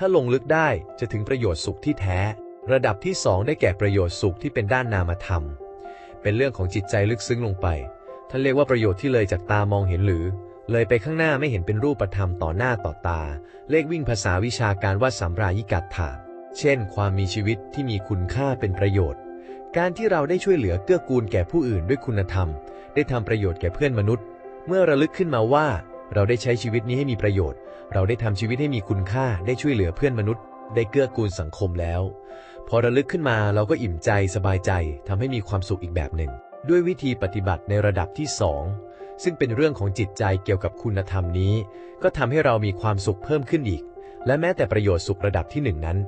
ถ้าลงลึกได้จะถึงประโยชน์สุขที่แท้ ระดับที่ 2 ได้แก่ประโยชน์สุขที่เป็นด้านนามธรรม เป็นเรื่องของจิตใจลึกซึ้งลงไป ท่านเรียกว่าประโยชน์ที่เลยจากตามองเห็นหรือ เลยไปข้างหน้าไม่เห็นเป็นรูปธรรมต่อหน้าต่อตา เลขวิ่งภาษาวิชาการว่าสัมรายิกัตถาเช่น ความมีชีวิตที่มีคุณค่าเป็นประโยชน์ การที่เราได้ช่วยเหลือเกื้อกูลแก่ผู้อื่นด้วยคุณธรรม ได้ทำประโยชน์แก่เพื่อนมนุษย์ เมื่อระลึกขึ้นมาว่า เราได้ใช้ชีวิตนี้ให้มีประโยชน์ เราได้ทำชีวิตให้มีคุณค่า ได้ช่วยเหลือเพื่อนมนุษย์ ได้เกื้อกูลสังคมแล้ว พอระลึกขึ้นมาเราก็อิ่มใจสบายใจทำให้มีความสุขอีกแบบหนึ่ง ด้วยวิธีปฏิบัติในระดับที่สองซึ่งเป็นเรื่องของจิตใจเกี่ยวกับคุณธรรมนี้ ก็ทำให้เรามีความสุขเพิ่มขึ้นอีก และแม้แต่ประโยชน์สุขระดับที่หนึ่งนั้น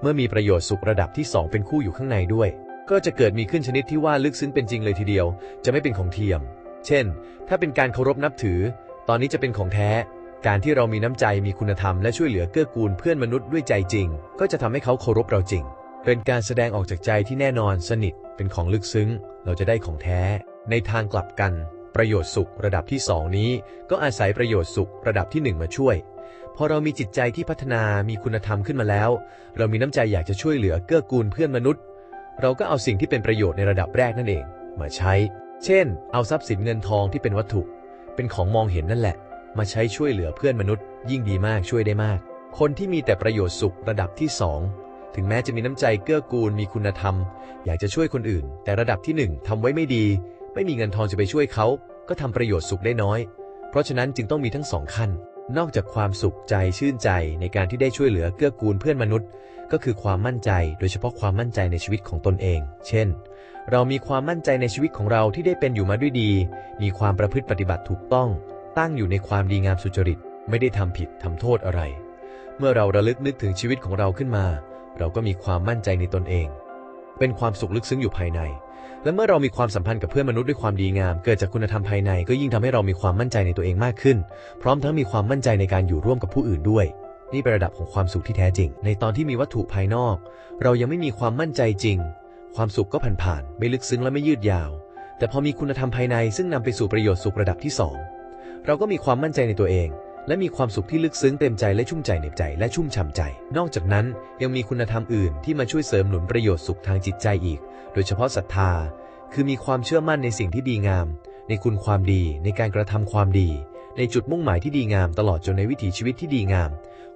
เมื่อมีประโยชน์สุขระดับที่สองเป็นคู่อยู่ข้างในด้วย ก็จะเกิดมีขึ้นชนิดที่ว่าลึกซึ้งเป็นจริงเลยทีเดียว จะไม่เป็นของเทียม เช่น ถ้าเป็นการเคารพนับถือ ตอนนี้จะเป็นของแท้ การที่เรามีน้ำใจมีคุณธรรมและช่วยเหลือเกื้อกูลเพื่อนมนุษย์ด้วยใจจริง ก็จะทำให้เขาเคารพเราจริง เป็นการแสดงออกจากใจที่แน่นอนสนิท เป็นของลึกซึ้ง เราจะได้ของแท้ ในทางกลับกัน ประโยชน์สุขระดับที่สองนี้ ก็อาศัยประโยชน์สุขระดับที่หนึ่งมาช่วยพอเรามีจิตใจที่พัฒนามีคุณธรรมขึ้นมาแล้ว เรามีน้ำใจอยากจะช่วยเหลือเกื้อกูลเพื่อนมนุษย์ เราก็เอาสิ่งที่เป็นประโยชน์ในระดับแรกนั่นเอง มาใช้ เช่น เอาทรัพย์สินเงินทองที่เป็นวัตถุ เป็นของมองเห็นนั่นแหละ มาใช้ช่วยเหลือเพื่อนมนุษย์ ยิ่งดีมากช่วยได้มาก คนที่มีแต่ประโยชน์สุขระดับที่สองถึงแม้จะมีน้ำใจเกื้อกูลมีคุณธรรม อยากจะช่วยคนอื่น แต่ระดับที่หนึ่งทำไว้ไม่ดี ไม่มีเงินทองจะไปช่วยเขา ก็ทำประโยชน์สุขได้น้อย เพราะฉะนั้นจึงต้องมีทั้งสองขั้น นอกจากความสุขใจชื่นใจในการที่ได้ช่วยเหลือเกื้อกูลเพื่อนมนุษย์ ก็คือความมั่นใจ โดยเฉพาะความมั่นใจในชีวิตของตนเอง เช่น เรามีความมั่นใจในชีวิตของเราที่ได้เป็นอยู่มาด้วยดี มีความประพฤติปฏิบัติถูกต้อง ตั้งอยู่ในความดีงามสุจริต ไม่ได้ทำผิดทำโทษอะไร เมื่อเราระลึกนึกถึงชีวิตของเราขึ้นมา เราก็มีความมั่นใจในตนเอง เป็นความสุขลึกซึ้งอยู่ภายใน และเมื่อเรามีความสัมพันธ์กับเพื่อนมนุษย์ด้วยความดีงาม เกิดจากคุณธรรมภายในก็ยิ่งทำให้เรามีความมั่นใจในตัวเองมากขึ้น พร้อมทั้งมีความมั่นใจในการอยู่ร่วมกับผู้อื่นด้วย นี่เป็นระดับของความสุขที่แท้จริง ในตอนที่มีวัตถุภายนอก เรายังไม่มีความมั่นใจจริง ความสุขก็ผ่านๆไม่ลึกซึ้งและไม่ยืดยาว แต่พอมีคุณธรรมภายในซึ่งนำไปสู่ประโยชน์สุขระดับที่สองเราก็มีความมั่นใจในตัวเอง และมีความสุขที่ลึกซึ้งเต็มใจและชุ่มใจในใจและชุ่มฉ่ำใจ นอกจากนั้นยังมีคุณธรรมอื่นที่มาช่วยเสริมหนุนประโยชน์สุขทางจิตใจอีก โดยเฉพาะศรัทธา คือมีความเชื่อมั่นในสิ่งที่ดีงาม ในคุณความดี ในการกระทำความดี ในจุดมุ่งหมายที่ดีงาม ตลอดจนในวิถีชีวิตที่ดีงาม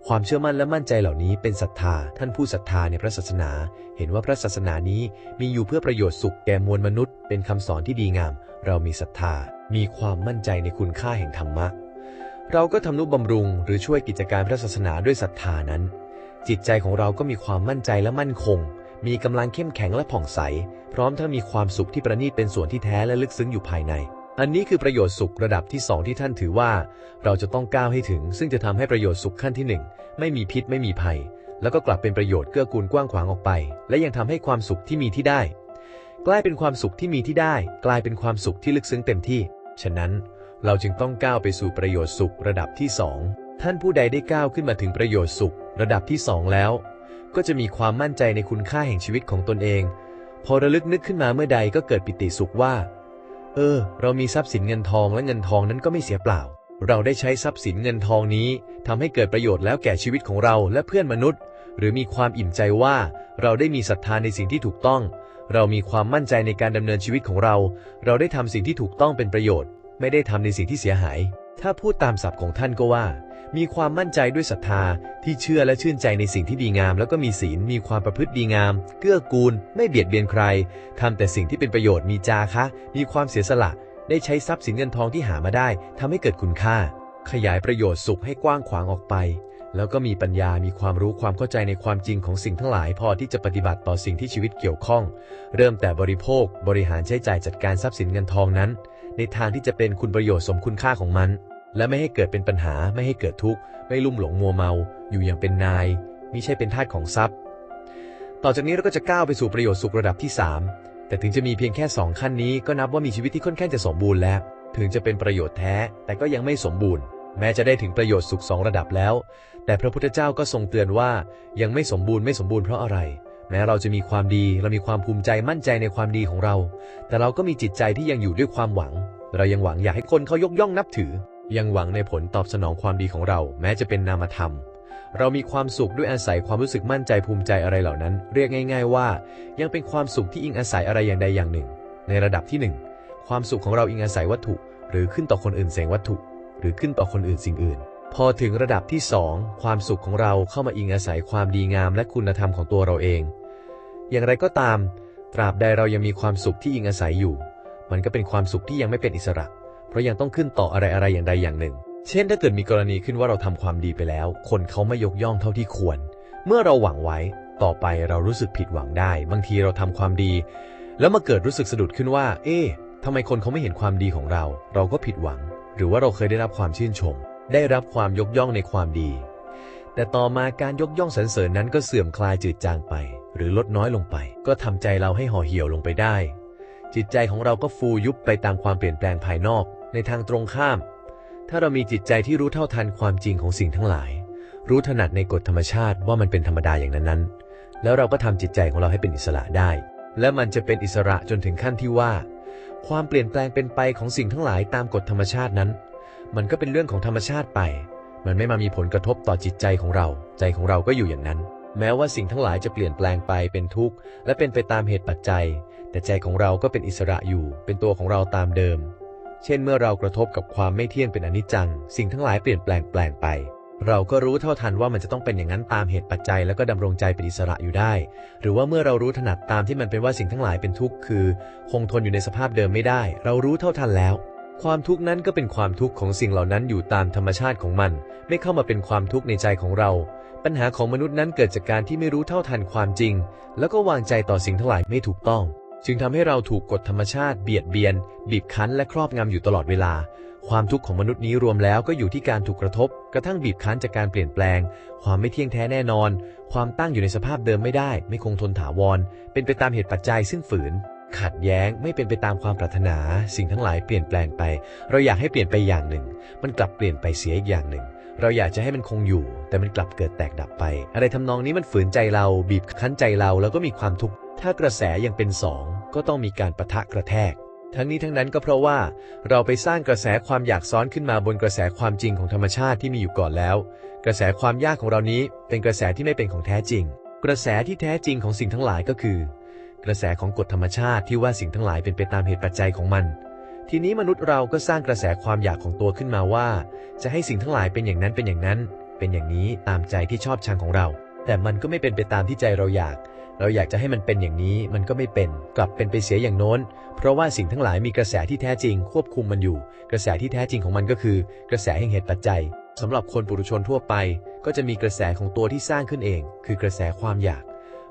ความเชื่อมั่นและมั่นใจเหล่านี้เป็นศรัทธา ท่านผู้ศรัทธาในพระศาสนา เห็นว่าพระศาสนานี้มีอยู่เพื่อประโยชน์สุขแก่มวลมนุษย์ เป็นคำสอนที่ดีงาม เรามีศรัทธา มีความมั่นใจในคุณค่าแห่งธรรมะ เราก็ทำนุบำรุงหรือช่วยกิจการพระศาสนาด้วยศรัทธานั้น จิตใจของเราก็มีความมั่นใจและมั่นคง มีกำลังเข้มแข็งและผ่องใส พร้อมทั้งมีความสุขที่ประณีตเป็นส่วนที่แท้และลึกซึ้งอยู่ภายใน อันนี้คือประโยชน์สุขระดับที่สองที่ท่านถือว่า เราจะต้องก้าวให้ถึง ซึ่งจะทำให้ประโยชน์สุขขั้นที่หนึ่งไม่มีพิษไม่มีภัย แล้วก็กลับเป็นประโยชน์เกื้อกูลกว้างขวางออกไป และยังทำให้ความสุขที่มีที่ได้ กลายเป็นความสุขที่มีที่ได้ กลายเป็นความสุขที่ลึกซึ้งเต็มที่ ฉะนั้น เราจึงต้องก้าวไปสู่ประโยชน์สุขระดับที่สองท่านผู้ใดได้ก้าวขึ้นมาถึงประโยชน์สุขระดับที่สองแล้ว ก็จะมีความมั่นใจในคุณค่าแห่งชีวิตของตนเอง พอระลึกนึกขึ้นมาเมื่อใดก็เกิดปิติสุขว่า เออ เรามีทรัพย์สินเงินทองและเงินทองนั้นก็ไม่เสียเปล่า เราได้ใช้ทรัพย์สินเงินทองนี้ทำให้เกิดประโยชน์แล้วแก่ชีวิตของเราและเพื่อนมนุษย์ หรือมีความอิ่มใจว่าเราได้มีศรัทธาในสิ่งที่ถูกต้อง เรามีความมั่นใจในการดำเนินชีวิตของเรา เราได้ทำสิ่งที่ถูกต้องเป็นประโยชน์ ไม่ได้ทำในสิ่งที่เสียหาย ถ้าพูดตามศัพท์ของท่านก็ว่า มีความมั่นใจด้วยศรัทธาที่เชื่อและชื่นใจในสิ่งที่ดีงาม แล้วก็มีศีลมีความประพฤติดีงาม เกื้อกูล ไม่เบียดเบียนใครทำแต่สิ่งที่เป็นประโยชน์มีจาคะ มีความเสียสละ ได้ใช้ทรัพย์สินเงินทองที่หามาได้ทำให้เกิดคุณค่า ขยายประโยชน์สุขให้กว้างขวางออกไปแล้วก็มีปัญญา มีความรู้ความเข้าใจในความจริงของสิ่งทั้งหลาย พอที่จะปฏิบัติต่อสิ่งที่ชีวิตเกี่ยวข้อง เริ่มแต่บริโภค บริหารใช้จ่ายจัดการทรัพย์สินเงินทองนั้น ในทางที่จะเป็นคุณประโยชน์สมคุณค่าของมัน และไม่ให้เกิดเป็นปัญหาไม่ให้เกิดทุกข์ ไม่ลุ่มหลงมัวเมา อยู่อย่างเป็นนายมิใช่เป็นทาสของทรัพย์ ต่อจากนี้เราก็จะก้าวไปสู่ประโยชน์สุขระดับที่ 3 แต่ถึงจะมีเพียงแค่ 2 ขั้นนี้ก็นับว่ามีชีวิตที่ค่อนข้างจะสมบูรณ์แล้ว ถึงจะเป็นประโยชน์แท้แต่ก็ยังไม่สมบูรณ์ แม้จะได้ถึงประโยชน์สุขสองระดับแล้ว แต่พระพุทธเจ้าก็ทรงเตือนว่ายังไม่สมบูรณ์ไม่สมบูรณ์เพราะอะไรแม้เราจะมีความดี เรามีความภูมิใจมั่นใจในความดีของเรา แต่เราก็มีจิตใจที่ยังอยู่ด้วยความหวัง เรายังหวังอยากให้คนเขายกย่องนับถือ ยังหวังในผลตอบสนองความดีของเรา แม้จะเป็นนามธรรม เรามีความสุขด้วยอาศัยความรู้สึกมั่นใจภูมิใจอะไรเหล่านั้น เรียกง่าย ๆ ว่า ยังเป็นความสุขที่อิงอาศัยอะไรอย่างใดอย่างหนึ่ง ในระดับที่หนึ่งความสุขของเราอิงอาศัยวัตถุ หรือขึ้นต่อคนอื่นเสียงวัตถุ หรือขึ้นต่อคนอื่นสิ่งอื่น พอถึงระดับที่สองความสุขของเราเข้ามาอิงอาศัยความดีงามและคุณธรรมของตัวเราเอง อย่างไรก็ตาม ตราบใดเรายังมีความสุขที่อิงอาศัยอยู่ มันก็เป็นความสุขที่ยังไม่เป็นอิสระ เพราะยังต้องขึ้นต่ออะไรอะไรอย่างใดอย่างหนึ่ง เช่น ถ้าเกิดมีกรณีขึ้นว่าเราทำความดีไปแล้ว คนเขาไม่ยกย่องเท่าที่ควร เมื่อเราหวังไว้ ต่อไปเรารู้สึกผิดหวังได้ บางทีเราทำความดี แล้วมาเกิดรู้สึกสะดุดขึ้นว่า เอ๊ะทำไมคนเขาไม่เห็นความดีของเรา เราก็ผิดหวัง หรือว่าเราเคยได้รับความชื่นชม ได้รับความยกย่องในความดี แต่ต่อมาการยกย่องสรรเสริญนั้นก็เสื่อมคลายจืดจางไป หรือลดน้อยลงไป ก็ทำใจเราให้ห่อเหี่ยวลงไปได้ จิตใจของเราก็ฟูยุบไปตามความเปลี่ยนแปลงภายนอก ในทางตรงข้าม ถ้าเรามีจิตใจที่รู้เท่าทันความจริงของสิ่งทั้งหลาย รู้ถนัดในกฎธรรมชาติว่ามันเป็นธรรมดาอย่างนั้นๆแล้วเราก็ทำจิตใจของเราให้เป็นอิสระได้ และมันจะเป็นอิสระจนถึงขั้นที่ว่า ความเปลี่ยนแปลงเป็นไปของสิ่งทั้งหลายตามกฎธรรมชาตินั้น มันก็เป็นเรื่องของธรรมชาติไป มันไม่มามีผลกระทบต่อจิตใจของเรา ใจของเราก็อยู่อย่างนั้น แม้ว่าสิ่งทั้งหลายจะเปลี่ยนแปลงไปเป็นทุกข์และเป็นไปตามเหตุปัจจัย แต่ใจของเราก็เป็นอิสระอยู่เป็นตัวของเราตามเดิม เช่นเมื่อเรากระทบกับความไม่เที่ยงเป็นอนิจจัง สิ่งทั้งหลายเปลี่ยนแปลงแปลงไป เราก็รู้เท่าทันว่ามันจะต้องเป็นอย่างนั้นตามเหตุปัจจัย แล้วก็ดำรงใจเป็นอิสระอยู่ได้ หรือว่าเมื่อเรารู้ถนัดตามที่มันเป็นว่าสิ่งทั้งหลายเป็นทุกข์คือ คงทนอยู่ในสภาพเดิมไม่ได้ เรารู้เท่าทันแล้ว ความทุกข์นั้นก็เป็นความทุกข์ของสิ่งเหล่านั้นอยู่ตามธรรมชาติของมัน ไม่เข้ามาเป็นความทุกข์ในใจของเราปัญหาของมนุษย์นั้นเกิดจากการที่ไม่รู้เท่าทันความจริง แล้วก็วางใจต่อสิ่งทั้งหลายไม่ถูกต้อง จึงทำให้เราถูกกฎธรรมชาติเบียดเบียน บีบคั้นและครอบงำอยู่ตลอดเวลา ความทุกข์ของมนุษย์นี้รวมแล้วก็อยู่ที่การถูกกระทบ กระทั่งบีบคั้นจากการเปลี่ยนแปลง ความไม่เที่ยงแท้แน่นอน ความตั้งอยู่ในสภาพเดิมไม่ได้ ไม่คงทนถาวร เป็นไปตามเหตุปัจจัยซึ่งฝืน ขัดแย้งไม่เป็นไปตามความปรารถนา สิ่งทั้งหลายเปลี่ยนแปลงไป เราอยากให้เปลี่ยนไปอย่างหนึ่ง มันกลับเปลี่ยนไปเสียอีกอย่างหนึ่ง เราอยากจะให้มันคงอยู่ แต่มันกลับเกิดแตกดับไป อะไรทำนองนี้มันฝืนใจเรา บีบคั้นใจเราแล้วก็มีความทุกข์ถ้ากระแสยังเป็นสองก็ต้องมีการปะทะกระแทก ทั้งนี้ทั้งนั้นก็เพราะว่าเราไปสร้างกระแสความอยากซ้อนขึ้นมาบนกระแสความจริงของธรรมชาติที่มีอยู่ก่อนแล้ว กระแสความยากของเรานี้เป็นกระแสที่ไม่เป็นของแท้จริง กระแสที่แท้จริงของสิ่งทั้งหลายก็คือ กระแสของกฎธรรมชาติที่ว่าสิ่งทั้งหลายเป็นไปตามเหตุปัจจัยของมัน ทีนี้มนุษย์เราก็สร้างกระแสความอยากของตัวขึ้นมาว่า จะให้สิ่งทั้งหลายเป็นอย่างนั้นเป็นอย่างนั้น เป็นอย่างนี้ตามใจที่ชอบชังของเรา แต่มันก็ไม่เป็นไปตามที่ใจเราอยาก เราอยากจะให้มันเป็นอย่างนี้มันก็ไม่เป็น กลับเป็นไปเสียอย่างโน้น เพราะว่าสิ่งทั้งหลายมีกระแสที่แท้จริง ควบคุมมันอยู่ กระแสที่แท้จริงของมันก็คือ กระแสแห่งเหตุปัจจัยสำหรับคนปุถุชนทั่วไป ก็จะมีกระแสของตัวที่สร้างขึ้นเอง คือกระแสความอยาก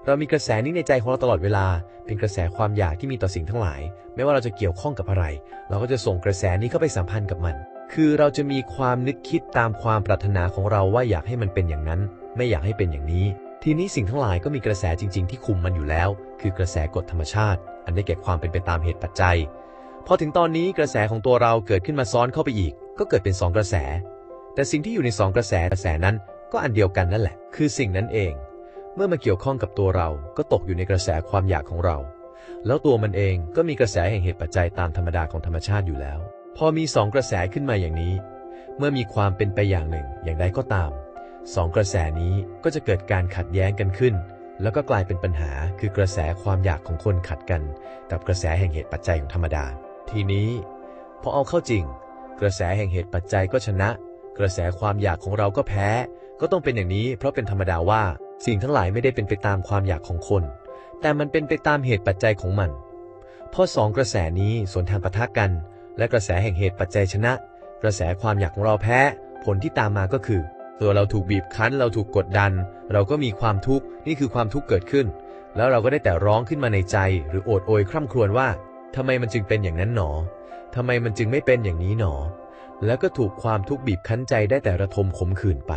เรามีกระแสนี้ในใจของเราตลอดเวลา เป็นกระแสความอยากที่มีต่อสิ่งทั้งหลาย ไม่ว่าเราจะเกี่ยวข้องกับอะไร เราก็จะส่งกระแสนี้เข้าไปสัมพันธ์กับมัน คือเราจะมีความนึกคิดตามความปรารถนาของเราว่าอยากให้มันเป็นอย่างนั้น ไม่อยากให้เป็นอย่างนี้ ทีนี้สิ่งทั้งหลายก็มีกระแสจริง ๆ ที่คุมมันอยู่แล้ว คือกระแสกฎธรรมชาติ อันได้แก่ความเป็นไปตามเหตุปัจจัย พอถึงตอนนี้กระแสของตัวเราเกิดขึ้นมาซ้อนเข้าไปอีก ก็เกิดเป็นสองกระแส แต่สิ่งที่อยู่ในสองกระแสกระแสนั้น ก็อันเดียวกันนั่นแหละ คือสิ่งนั้นเอง เมื่อมาเกี่ยวข้องกับตัวเราก็ตกอยู่ในกระแสความอยากของเรา แล้วตัวมันเองก็มีกระแสแห่งเหตุปัจจัยตามธรรมดาของธรรมชาติอยู่แล้ว พอมีสองกระแสขึ้นมาอย่างนี้ เมื่อมีความเป็นไปอย่างหนึ่งอย่างใดก็ตามสองกระแสนี้ก็จะเกิดการขัดแย้งกันขึ้น แล้วก็กลายเป็นปัญหาคือกระแสความอยากของคนขัดกัน กับกระแสแห่งเหตุปัจจัยของธรรมดา ทีนี้พอเอาเข้าจริง กระแสแห่งเหตุปัจจัยก็ชนะ กระแสความอยากของเราก็แพ้ ก็ต้องเป็นอย่างนี้ เพราะเป็นธรรมดาว่า สิ่งทั้งหลายไม่ได้เป็นไปตามความอยากของคน แต่มันเป็นไปตามเหตุปัจจัยของมันพอสองกระแสนี้สวนทางปะทะกัน และกระแสแห่งเหตุปัจจัยชนะ กระแสความอยากของเราแพ้ ผลที่ตามมาก็คือ ตัวเราถูกบีบคั้น เราถูกกดดัน เราก็มีความทุกข์ นี่คือความทุกข์เกิดขึ้น แล้วเราก็ได้แต่ร้องขึ้นมาในใจ หรือโอดโอยคร่ำครวญว่าทำไมมันจึงเป็นอย่างนั้นหนอทำไมมันจึงไม่เป็นอย่างนี้หนอ แล้วก็ถูกความทุกข์บีบคั้นใจได้แต่ระทมขมขื่นไป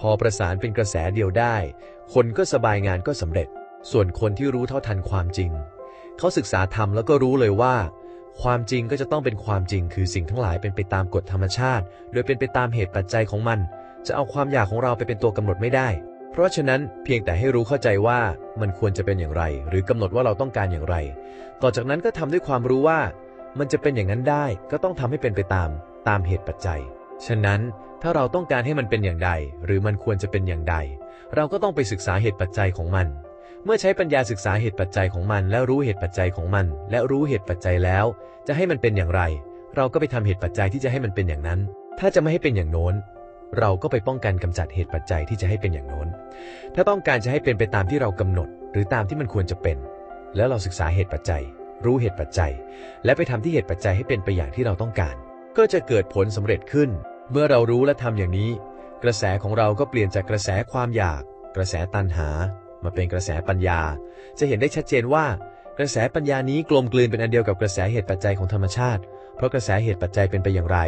พอประสานเป็นกระแสเดียวได้คนก็สบายงานก็สำเร็จ ส่วนคนที่รู้เท่าทันความจริง เขาศึกษาธรรมแล้วก็รู้เลยว่า ความจริงก็จะต้องเป็นความจริง คือสิ่งทั้งหลายเป็นไปตามกฎธรรมชาติ โดยเป็นไปตามเหตุปัจจัยของมัน จะเอาความอยากของเราไปเป็นตัวกำหนดไม่ได้ เพราะฉะนั้นเพียงแต่ให้รู้เข้าใจว่ามันควรจะเป็นอย่างไร หรือกำหนดว่าเราต้องการอย่างไร ต่อจากนั้นก็ทำด้วยความรู้ว่า มันจะเป็นอย่างนั้นได้ ก็ต้องทำให้เป็นไปตามตามเหตุปัจจัย ฉะนั้นถ้าเราต้องการให้มันเป็นอย่างใด หรือมันควรจะเป็นอย่างใด เราก็ต้องไปศึกษาเหตุปัจจัยของมัน เมื่อใช้ปัญญาศึกษาเหตุปัจจัยของมัน แล้วรู้เหตุปัจจัยของมัน และรู้เหตุปัจจัยแล้ว จะให้มันเป็นอย่างไร เราก็ไปทำเหตุปัจจัยที่จะให้มันเป็นอย่างนั้น ถ้าจะไม่ให้เป็นอย่างโน้น เราก็ไปป้องกันกำจัดเหตุปัจจัยที่จะให้เป็นอย่างโน้น ถ้าต้องการจะให้เป็นไปตามที่เรากำหนด หรือตามที่มันควรจะเป็น แล้วเราศึกษาเหตุปัจจัย รู้เหตุปัจจัย และไปทำที่เหตุปัจจัยให้เป็นไปอย่างที่เราต้องการ ก็จะเกิดผลสำเร็จขึ้น เมื่อเรารู้และทำอย่างนี้ กระแสของเราก็เปลี่ยนจากกระแสความอยาก กระแสตัณหา มาเป็นกระแสปัญญา จะเห็นได้ชัดเจนว่า กระแสปัญญานี้กลมกลืนเป็นอันเดียวกับกระแสเหตุปัจจัยของธรรมชาติ เพราะกระแสเหตุปัจจัยเป็นไปอย่างไร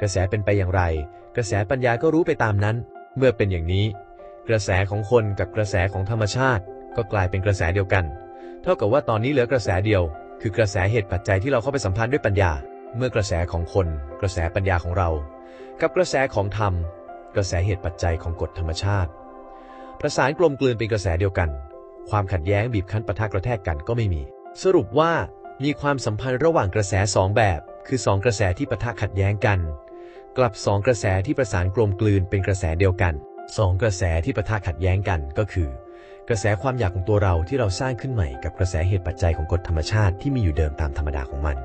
กระแสเป็นไปอย่างไร กระแสปัญญาก็รู้ไปตามนั้น เมื่อเป็นอย่างนี้ กระแสของคนกับกระแสของธรรมชาติ ก็กลายเป็นกระแสเดียวกัน เท่ากับว่าตอนนี้เหลือกระแสเดียว คือกระแสเหตุปัจจัยที่เราเข้าไปสัมพันธ์ด้วยปัญญา เมื่อกระแสของคน กระแสปัญญาของเรา กับกระแสของธรรม กระแสเหตุปัจจัยของกฎธรรมชาติ ประสานกลมกลืนเป็นกระแสเดียวกัน ความขัดแย้งบีบคั้นปะทะกระแทกกันก็ไม่มี สรุปว่ามีความสัมพันธ์ระหว่างกระแสสองแบบ คือสองกระแสที่ปะทะขัดแย้งกัน กลับสองกระแสที่ประสานกลมกลืนเป็นกระแสเดียวกันสองกระแสที่ปะทะขัดแย้งกันก็คือ กระแสความอยากของตัวเราที่เราสร้างขึ้นใหม่กับกระแสเหตุปัจจัยของกฎธรรมชาติที่มีอยู่เดิมตามธรรมดาของมัน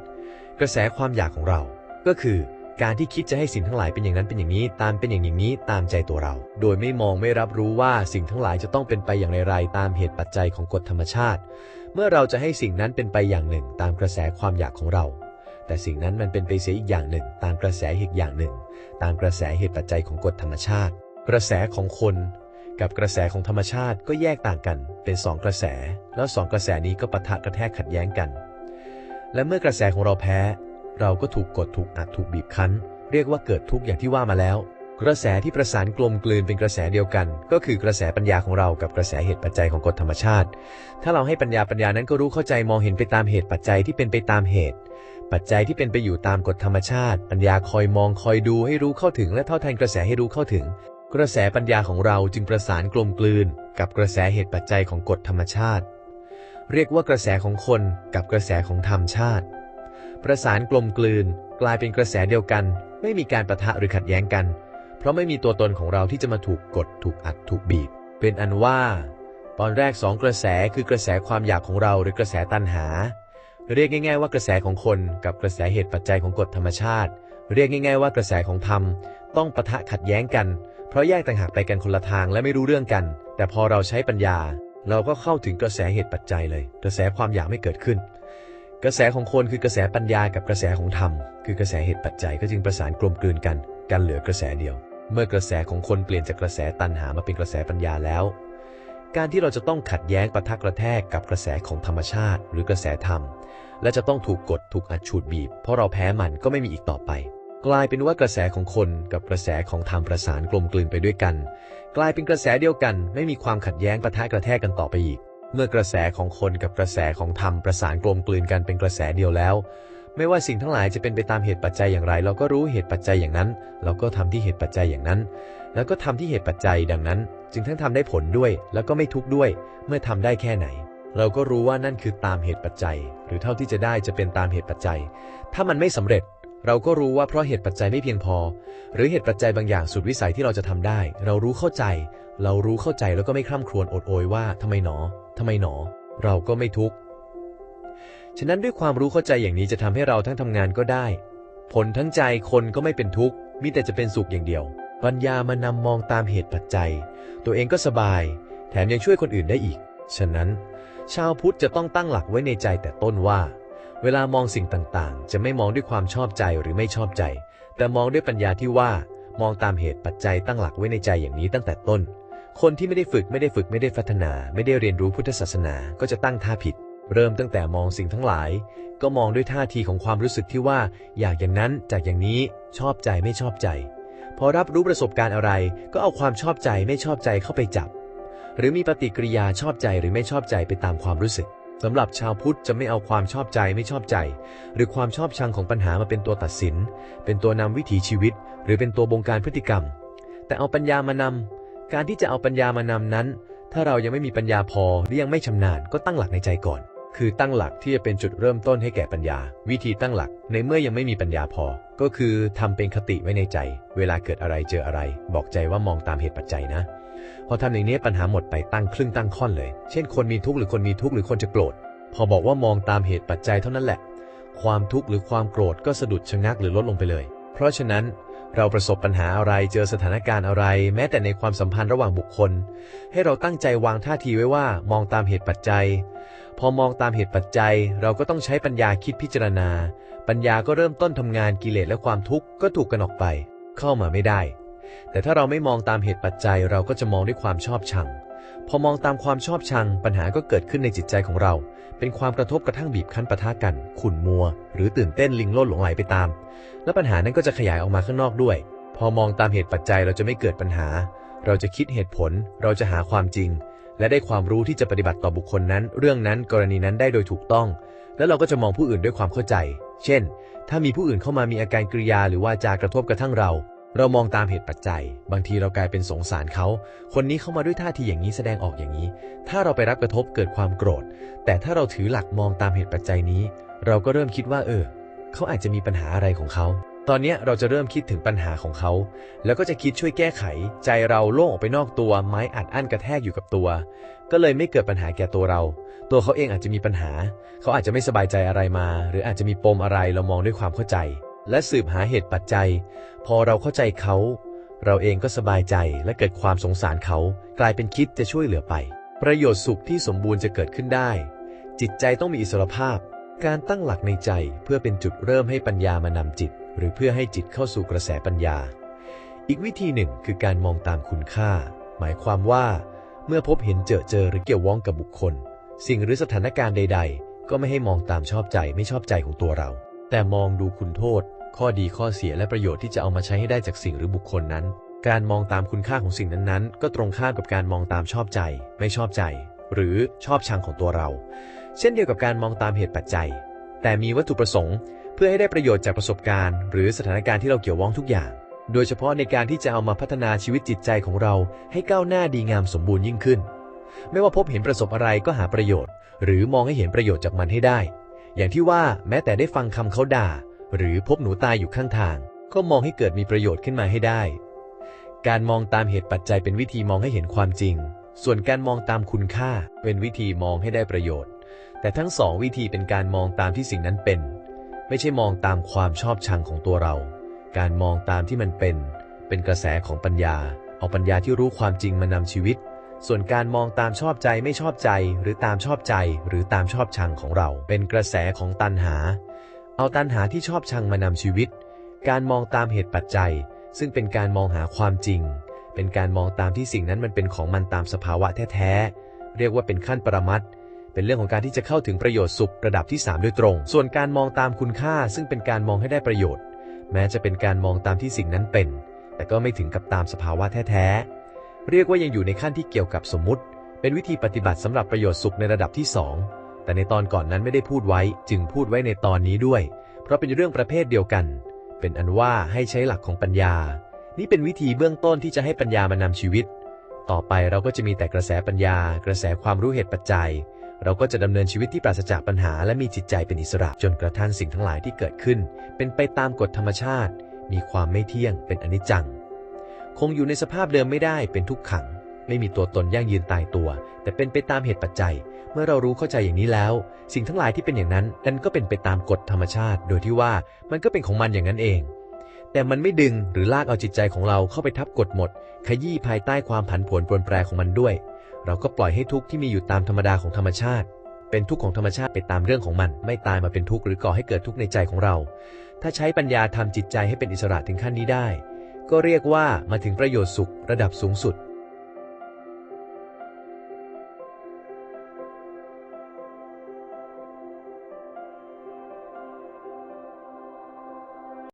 กระแสความอยากของเราก็คือ การที่คิดจะให้สิ่งทั้งหลายเป็นอย่างนั้นเป็นอย่างนี้ ตามเป็นอย่างอย่างนี้ตามใจตัวเรา โดยไม่มองไม่รับรู้ว่าสิ่งทั้งหลายจะต้องเป็นไปอย่างไรๆตามเหตุปัจจัยของกฎธรรมชาติ เมื่อเราจะให้สิ่งนั้นเป็นไปอย่างหนึ่ง ตามกระแสความอยากของเรา แต่สิ่งนั้นมันเป็นไปเสียอีกอย่างหนึ่ง ตามกระแสเหตุอย่างหนึ่ง ตามกระแสเหตุปัจจัยของกฎธรรมชาติ กระแสของคนกับกระแสของธรรมชาติก็แยกต่างกันเป็นสองกระแส แล้วสองกระแสนี้ก็ปะทะกระแทกขัดแย้งกัน และเมื่อกระแสของเราแพ้ เราก็ถูกกดถูกอัดถูกบีบคั้น เรียกว่าเกิดทุกข์อย่างที่ว่ามาแล้ว กระแสที่ประสานกลมกลืนเป็นกระแสเดียวกัน ก็คือกระแสปัญญาของเรากับกระแสเหตุปัจจัยของกฎธรรมชาติ ถ้าเราให้ปัญญาปัญญานั้นก็รู้เข้าใจมองเห็นไปตามเหตุปัจจัยที่เป็นไปตามเหตุ ปัจจัยที่เป็นไปอยู่ตามกฎธรรมชาติ ปัญญาคอยมองคอยดูให้รู้เข้าถึง และเท่าทันกระแสให้รู้เข้าถึง กระแสปัญญาของเราจึงประสานกลมกลืน กับกระแสเหตุปัจจัยของกฎธรรมชาติ เรียกว่ากระแสของคนกับกระแสของธรรมชาติ ประสานกลมกลืน กลายเป็นกระแสเดียวกัน ไม่มีการประทะหรือขัดแย้งกัน เพราะไม่มีตัวตนของเราที่จะมาถูกกด ถูกอัดถูกบีบ เป็นอันว่า ตอนแรกสองกระแสคือกระแสความอยากของเราหรือกระแสตัณหา เรียกง่าย ๆ ว่ากระแสของคนกับกระแสเหตุปัจจัยของกฎธรรมชาติ เรียกง่าย ๆ ว่ากระแสของธรรม ต้องปะทะขัดแย้งกัน เพราะแยกต่างหากไปกันคนละทางและไม่รู้เรื่องกัน แต่พอเราใช้ปัญญา เราก็เข้าถึงกระแสเหตุปัจจัยเลย กระแสความอยากไม่เกิดขึ้น กระแสของคนคือกระแสปัญญากับกระแสของธรรม คือกระแสเหตุปัจจัยก็จึงประสานกลมกลืนกัน กันเหลือกระแสเดียว เมื่อกระแสของคนเปลี่ยนจากกระแสตัณหามาเป็นกระแสปัญญาแล้ว การที่เราจะต้องขัดแย้งปะทะกระแทกกับกระแสของธรรมชาติ หรือกระแสธรรม และจะต้องถูกกดถูกอัดฉูดบีบ เพราะเราแพ้มันก็ไม่มีอีกต่อไป กลายเป็นว่ากระแสของคนกับกระแสของธรรมประสานกลมกลืนไปด้วยกัน กลายเป็นกระแสเดียวกัน ไม่มีความขัดแย้งปะทะกระแทกกันต่อไปอีก เมื่อกระแสของคนกับกระแสของธรรมประสานกลมกลืนกันเป็นกระแสเดียวแล้ว ไม่ว่าสิ่งทั้งหลายจะเป็นไปตามเหตุปัจจัยอย่างไร เราก็รู้เหตุปัจจัยอย่างนั้น เราก็ทำที่เหตุปัจจัยอย่างนั้น แล้วก็ทำที่เหตุปัจจัยดังนั้น จึงทั้งทำได้ผลด้วย แล้วก็ไม่ทุกข์ด้วย เมื่อทำได้แค่ไหน เราก็รู้ว่านั่นคือตามเหตุปัจจัย หรือเท่าที่จะได้จะเป็นตามเหตุปัจจัย ถ้ามันไม่สำเร็จเราก็รู้ว่าเพราะเหตุปัจจัยไม่เพียงพอ หรือเหตุปัจจัยบางอย่างสุดวิสัยที่เราจะทำได้ เรารู้เข้าใจ เรารู้เข้าใจแล้วก็ไม่คร่ำครวญโอดโอยว่าทำไมหนอทำไมหนอ เราก็ไม่ทุกข์ ฉะนั้นด้วยความรู้เข้าใจอย่างนี้จะทำให้เราทั้งทำงานก็ได้ ผลทั้งใจคนก็ไม่เป็นทุกข์มีแต่จะเป็นสุขอย่างเดียว ปัญญามานำมองตามเหตุปัจจัย ตัวเองก็สบาย แถมยังช่วยคนอื่นได้อีก ฉะนั้น ชาวพุทธจะต้องตั้งหลักไว้ในใจแต่ต้นว่า เวลามองสิ่งต่างๆ จะไม่มองด้วยความชอบใจหรือไม่ชอบใจ แต่มองด้วยปัญญาที่ว่ามองตามเหตุปัจจัยตั้งหลักไว้ในใจอย่างนี้ตั้งแต่ต้น คนที่ไม่ได้ฝึกไม่ได้ฝึกไม่ได้พัฒนา ไม่ได้เรียนรู้พุทธศาสนาก็จะตั้งท่าผิด เริ่มตั้งแต่มองสิ่งทั้งหลาย ก็มองด้วยท่าทีของความรู้สึกที่ว่า อยากอย่างนั้นจากอย่างนี้ชอบใจไม่ชอบใจ พอรับรู้ประสบการณ์อะไร ก็เอาความชอบใจไม่ชอบใจเข้าไปจับ หรือมีปฏิกิริยาชอบใจหรือไม่ชอบใจไปตามความรู้สึกสำหรับชาวพุทธจะไม่เอาความชอบใจไม่ชอบใจ หรือความชอบชังของปัญหามาเป็นตัวตัดสิน เป็นตัวนำวิถีชีวิต หรือเป็นตัวบงการพฤติกรรม แต่เอาปัญญามานำ การที่จะเอาปัญญามานำนั้น ถ้าเรายังไม่มีปัญญาพอหรือยังไม่ชำนาญก็ตั้งหลักในใจก่อน คือตั้งหลักที่จะเป็นจุดเริ่มต้นให้แก่ปัญญา วิธีตั้งหลักในเมื่อยังไม่มีปัญญาพอ ก็คือทำเป็นคติไว้ในใจ เวลาเกิดอะไรเจออะไร บอกใจว่ามองตามเหตุปัจจัยนะ พอทำอย่างนี้ปัญหาหมดไปตั้งครึ่งตั้งค่อนเลย เช่น คนมีทุกข์หรือคนมีทุกข์หรือคนจะโกรธ พอบอกว่ามองตามเหตุปัจจัยเท่านั้นแหละ ความทุกข์หรือความโกรธก็สะดุดชะงักหรือลดลงไปเลย เพราะฉะนั้น เราประสบปัญหาอะไรเจอสถานการณ์อะไร แม้แต่ในความสัมพันธ์ระหว่างบุคคล ให้เราตั้งใจวางท่าทีไว้ว่ามองตามเหตุปัจจัย พอมองตามเหตุปัจจัย เราก็ต้องใช้ปัญญาคิดพิจารณา ปัญญาก็เริ่มต้นทำงานกิเลสและความทุกข์ก็ถูกกันออกไป เข้ามาไม่ได้ แต่ถ้าเราไม่มองตามเหตุปัจจัยเราก็จะมองด้วยความชอบชัง พอมองตามความชอบชัง ปัญหาก็เกิดขึ้นในจิตใจของเรา เป็นความกระทบกระทั่งบีบคั้นปะทะกัน ขุ่นมัว หรือตื่นเต้นลิงโลดหลงไหลไปตาม และปัญหานั้นก็จะขยายออกมาข้างนอกด้วย พอมองตามเหตุปัจจัยเราจะไม่เกิดปัญหา เราจะคิดเหตุผล เราจะหาความจริง และได้ความรู้ที่จะปฏิบัติต่อบุคคลนั้น เรื่องนั้นกรณีนั้นได้โดยถูกต้อง แล้วเราก็จะมองผู้อื่นด้วยความเข้าใจ เช่น ถ้ามีผู้อื่นเข้ามามีอาการกริยาหรือว่าจากระทบกระทั่งเรา เรามองตามเหตุปัจจัย บางทีเรากลายเป็นสงสารเขา คนนี้เข้ามาด้วยท่าทีอย่างนี้แสดงออกอย่างนี้ ถ้าเราไปรับกระทบเกิดความโกรธ แต่ถ้าเราถือหลักมองตามเหตุปัจจัยนี้ เราก็เริ่มคิดว่า เออ เขาอาจจะมีปัญหาอะไรของเขา ตอนนี้เราจะเริ่มคิดถึงปัญหาของเขา แล้วก็จะคิดช่วยแก้ไข ใจเราโล่งออกไปนอกตัว ไม้อัดอั้นกระแทกอยู่กับตัว ก็เลยไม่เกิดปัญหาแก่ตัวเรา ตัวเขาเองอาจจะมีปัญหา เขาอาจจะไม่สบายใจอะไรมา หรืออาจจะมีปมอะไร เรามองด้วยความเข้าใจ และสืบหาเหตุปัจจัย พอเราเข้าใจเขา เราเองก็สบายใจและเกิดความสงสารเขา กลายเป็นคิดจะช่วยเหลือไป ประโยชน์สุขที่สมบูรณ์จะเกิดขึ้นได้ จิตใจต้องมีอิสรภาพ การตั้งหลักในใจเพื่อเป็นจุดเริ่มให้ปัญญามานำจิต หรือเพื่อให้จิตเข้าสู่กระแสปัญญา อีกวิธีหนึ่งคือการมองตามคุณค่า หมายความว่า เมื่อพบเห็นเจอเจอหรือเกี่ยวว้องกับบุคคล สิ่งหรือสถานการณ์ใด ๆ ก็ไม่ให้มองตามชอบใจไม่ชอบใจของตัวเรา แต่มองดูคุณโทษ ข้อดีข้อเสียและประโยชน์ที่จะเอามาใช้ให้ได้จากสิ่งหรือบุคคลนั้น การมองตามคุณค่าของสิ่งนั้นๆ ก็ตรงข้ามกับการมองตามชอบใจ ไม่ชอบใจ หรือชอบชังของตัวเรา เช่นเดียวกับการมองตามเหตุปัจจัย แต่มีวัตถุประสงค์ เพื่อให้ได้ประโยชน์จากประสบการณ์ หรือสถานการณ์ที่เราเกี่ยวว้องทุกอย่าง โดยเฉพาะในการที่จะเอามาพัฒนาชีวิตจิตใจของเรา ให้ก้าวหน้าดีงามสมบูรณ์ยิ่งขึ้น ไม่ว่าพบเห็นประสบอะไรก็หาประโยชน์ หรือมองให้เห็นประโยชน์จากมันให้ได้ อย่างที่ว่าแม้แต่ได้ฟังคำเขาด่า หรือพบหนูตายอยู่ข้างทาง ก็มองให้เกิดมีประโยชน์ขึ้นมาให้ได้ การมองตามเหตุปัจจัยเป็นวิธีมองให้เห็นความจริง ส่วนการมองตามคุณค่าเป็นวิธีมองให้ได้ประโยชน์ แต่ทั้งสองวิธีเป็นการมองตามที่สิ่งนั้นเป็น ไม่ใช่มองตามความชอบชังของตัวเรา การมองตามที่มันเป็น เป็นกระแสของปัญญา เอาปัญญาที่รู้ความจริงมานำชีวิต ส่วนการมองตามชอบใจไม่ชอบใจ หรือตามชอบใจ หรือตามชอบชังของเรา เป็นกระแสของตัณหา เอาตัณหาที่ชอบชังมานำชีวิต การมองตามเหตุปัจจัย ซึ่งเป็นการมองหาความจริง เป็นการมองตามที่สิ่งนั้นมันเป็นของมันตามสภาวะแท้ๆ เรียกว่าเป็นขั้นปรมัตเป็นเรื่องของการที่จะเข้าถึงประโยชน์สุขระดับที่ 3 โดยตรง ส่วนการมองตามคุณค่า ซึ่งเป็นการมองให้ได้ประโยชน์ แม้จะเป็นการมองตามที่สิ่งนั้นเป็น แต่ก็ไม่ถึงกับตามสภาวะแท้ๆ เรียกว่ายังอยู่ในขั้นที่เกี่ยวกับสมมุติ เป็นวิธีปฏิบัติสำหรับประโยชน์สุขในระดับที่ 2 แต่ในตอนก่อนนั้นไม่ได้พูดไว้ จึงพูดไว้ในตอนนี้ด้วย เพราะเป็นเรื่องประเภทเดียวกัน เป็นอันว่าให้ใช้หลักของปัญญา นี่เป็นวิธีเบื้องต้นที่จะให้ปัญญามานำชีวิต ต่อไปเราก็จะมีแต่กระแสปัญญา กระแสความรู้เหตุปัจจัย เราก็จะดำเนินชีวิตที่ปราศจากปัญหา และมีจิตใจเป็นอิสระจนกระทั่งสิ่งทั้งหลายที่เกิดขึ้น เป็นไปตามกฎธรรมชาติ มีความไม่เที่ยง เป็นอนิจจัง คงอยู่ในสภาพเดิมไม่ได้เป็นทุกขัง ไม่มีตัวตนยั่งยืนตายตัว แต่เป็นไปตามเหตุปัจจัย เมื่อเรารู้เข้าใจอย่างนี้แล้ว สิ่งทั้งหลายที่เป็นอย่างนั้นนั่นก็เป็นไปตามกฎธรรมชาติ โดยที่ว่ามันก็เป็นของมันอย่างนั้นเอง แต่มันไม่ดึงหรือลากเอาจิตใจของเราเข้าไปทับกฎหมด ขยี้ภายใต้ความผันผวนปรนแปรของมันด้วย เราก็ปล่อยให้ทุกข์ที่มีอยู่ตามธรรมดาของธรรมชาติ เป็นทุกข์ของธรรมชาติไปตามเรื่องของมัน ไม่ตายมาเป็นทุกข์หรือก่อให้เกิดทุกข์ในใจของเรา ถ้าใช้ปัญญาทำจิตใจให้เป็นอิสระถึงขั้นนี้ได้ ก็เรียกว่ามาถึงประโยชน์สุขระดับสูงสุด